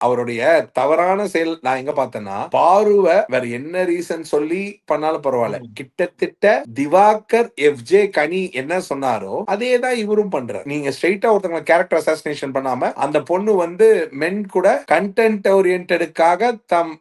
அவருடைய தவறான செயல் நான் எங்க பார்த்தேன்னா பாருவ வேற என்ன ரீசன் சொல்லி பண்ணாலும் பரவாயில்ல. கிட்டத்தட்ட திவாகர் எஃப் ஜே கனி என்ன சொன்னாரோ அதே தான் இவரும் பண்றாரு நீங்க ஸ்ட்ரைட்டா ஒருத்தவங்க கேரக்டர் அசாசினேஷன் பண்ணாம அந்த பொண்ணு வந்து மென் கூட கண்டென்ட் ஓரியன்டுக்காக தம்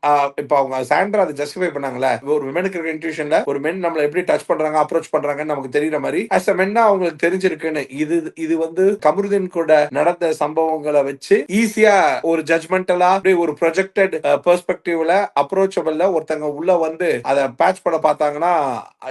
இப்ப அவங்க சாண்ட்ரா அதை ஜஸ்டிஃபை பண்ணாங்கல்ல ஒரு விமனுக்கு இருக்க இன்ட்யூஷன்ல ஒரு மென் நம்மள எப்படி டச் பண்றாங்க அப்ரோச் பண்றாங்கன்னு நமக்கு தெரியுற மாதிரி அஸ் அ மென்னா அவங்களுக்கு தெரிஞ்சிருக்குன்னு இது இது வந்து கமருதீன் கூட நடந்த சம்பவங்களை வச்சு ஈஸியா ஒரு ஜட்மெண்டலா அப்படியே ஒரு ப்ரொஜெக்டட் பெர்ஸ்பெக்டிவ்ல அப்ரோச்சபிள்ல ஒருத்தங்க உள்ள வந்து அதை பேட்ச் பண்ண பார்த்தாங்கன்னா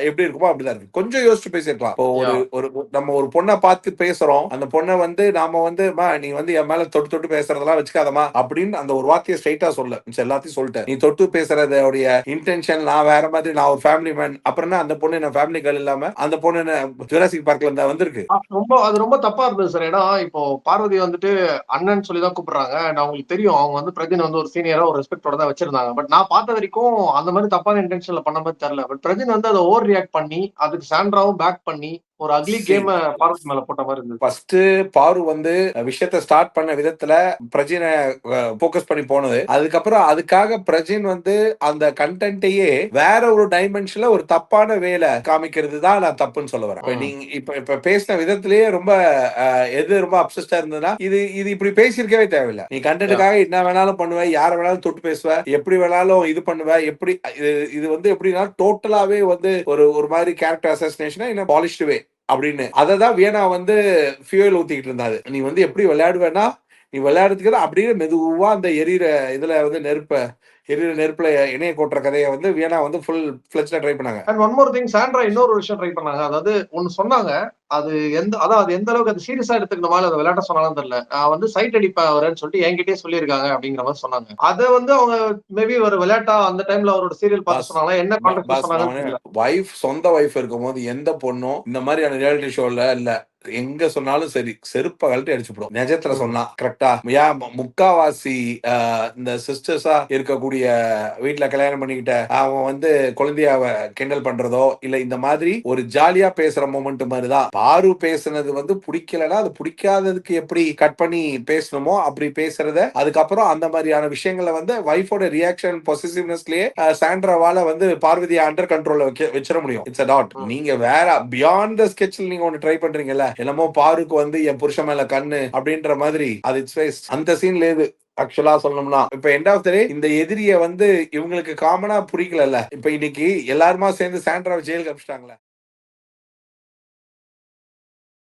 எப்படி இருக்குமோ அப்படிதான் இருக்கு. கொஞ்சம் யோசிச்சு பேசிருக்கலாம் இப்போ ஒரு. ஒரு நம்ம ஒரு பொண்ணை பார்த்து பேசுறோம். அந்த பொண்ணை வந்து நாம வந்து "மா, நீ வந்து என் மேல தொட்டு தொட்டு பேசுறதெல்லாம் வச்சுக்காதமா அப்படின்னு அந்த ஒரு வார்த்தையை ஸ்ட்ரைட்டா சொல்ல. எல்லாத்தையும் சொல்லிட்டேன் நீ தொட்டு பேசுறதோடைய இன்டென்ஷன் நான் வேற மாதிரி நான் ஒரு ஃபேமிலி மேன் அப்புறம் என்ன அந்த பொண்ணு என்ன ஃபேமிலி கேர்ள் இல்லாம அந்த பொண்ணு என்ன ஜுராசிக் பார்க்ல இருந்தா வந்திருக்கு? ரொம்ப அது ரொம்ப தப்பா இருந்தது சார். ஏன்னா இப்போ பார்வதி வந்துட்டு அண்ணன் சொல்லி தான் கூப்பிடுறாங்க. and அவங்களுக்கு தெரியும் அவங்க வந்து பிரஜின் வந்து ஒரு சீனியரா ஒரு ரெஸ்பெக்டோட தான் வச்சிருந்தாங்க. பட் நான் பார்த்த வரைக்கும் அந்த மாதிரி தப்பான இன்டென்ஷன்ல பண்ண மாதிரி தெரியல. பட் பிரஜின் வந்து அதை ஓவர் ரியாக்ட் பண்ணி அதுக்கு சாண்ட்ராவும் பேக் பண்ணி ஒரு அக்லி. கேம் பார்வதி மேல போட்ட மாதிரி இருந்தது. ஃபர்ஸ்ட் பாரு வந்து விஷயத்த ஸ்டார்ட் பண்ண விதத்துல பிரஜினை போக்கஸ் பண்ணி போனது. அதுக்கப்புறம் அதுக்காக பிரஜின் வந்து அந்த கண்டென்ட்டையே வேற ஒரு டைமென்ஷன்ல ஒரு தப்பான வேலை காமிக்கிறது தான் நான் தப்புன்னு சொல்ல வரேன். நீங்க இப்ப இப்ப பேசின விதத்திலேயே ரொம்ப எது ரொம்ப அப்சஸ்டா இருந்ததுன்னா இது இது இப்படி பேசியிருக்கவே தேவையில்லை. நீ கண்டென்ட்டுக்காக என்ன வேணாலும் பண்ணுவ யார வேணாலும் தொட்டு பேசுவ எப்படி வேணாலும் இது பண்ணுவ எப்படி இது இது வந்து எப்படின்னா டோட்டலாவே வந்து ஒரு ஒரு மாதிரி கேரக்டர் அசசினேஷனா என்ன பாலிஷ்டு வே அப்படின்னு. அதை தான் வியனா வந்து ஃபியூல் ஊத்திக்கிட்டு இருந்தாரு. நீ வந்து எப்படி விளையாடுவேன்னா நீ விளையாடுறதுக்கு தான் அப்படியே மெதுவா அந்த எரியிற இதுல வந்து நெருப்ப எரியிற நெருப்புல இணைய கொட்டுற கதையை வந்து வியனா வந்து ஃபுல் ஃபிளட்ஸ்ல ட்ரை பண்ணாங்க. And one more thing Sandra இன்னொரு விஷயம் ட்ரை பண்ணாங்க. அதாவது ஒன்னு சொன்னாங்க அது எந்த அதான் அது எந்த அளவுக்கு அது சீரியஸா எடுத்துக்கணுமா அதை விளையாட்ட சொன்னாலும் தெரியல. நான் வந்து சைட் அடிப்பேன் அவரேன்னு சொல்லிட்டு என்கிட்டயே சொல்லியிருக்காங்க அப்படிங்கிற மாதிரி சொன்னாங்க. அதை வந்து அவங்க மேபி ஒரு விளையாட்டா அந்த டைம்ல அவரோட சீரியல் பார்த்து சொன்னாங்களா? என்ன கான்டெக்ட் தெரியல. வைஃப் சொந்த வைஃப் இருக்கும்போது எந்த பொண்ணும் இந்த மாதிரியான ரியாலிட்டி ஷோல இல்ல. எங்க சொன்னாலும் சரி செருப்ப கழட்டி அடிச்சுப்படும். நிஜத்துல. சொன்னா கரெக்டா ஏன் முக்காவாசி இந்த சிஸ்டர்ஸா இருக்கக்கூடிய வீட்ல கல்யாணம் பண்ணிக்கிட்ட அவன் வந்து குழந்தையாவ கிண்டல் பண்றதோ இல்ல இந்த மாதிரி ஒரு ஜாலியா பேசுற மொமெண்ட் மாதிரிதான் பாரு பேசுனது வந்து பிடிக்கலன்னா அது பிடிக்காததுக்கு எப்படி கட் பண்ணி பேசணுமோ அப்படி பேசுறத அதுக்கப்புறம் அந்த மாதிரியான விஷயங்களை வந்து வைஃபோட ரியாக்ஷன் பொசிசிவ்னஸ்லயே சாண்ட்ராவால வந்து பார்வதியை அண்டர் கண்ட்ரோல்ல வைக்க வச்சிட முடியும். It's a dot. நீங்க வேற பியாண்ட் த ஸ்கெட்ச்ல நீங்க ஒன்னு ட்ரை பண்றீங்கல்ல என்னமோ பாருக்கு வந்து என் புருஷன் மேல கண்ணு அப்படின்ற மாதிரி. அது இட்ஸ் அந்த சீன்ல இது ஆக்சுவலா சொல்லணும்னா. இப்ப எண்ட் ஆஃப் த டே இந்த எதிரிய வந்து இவங்களுக்கு காமனா பிடிக்கல இப்ப இன்னைக்கு எல்லாருமா சேர்ந்து சாண்ட்ரா ஜெயிலுக்கு அமிச்சிட்டாங்களே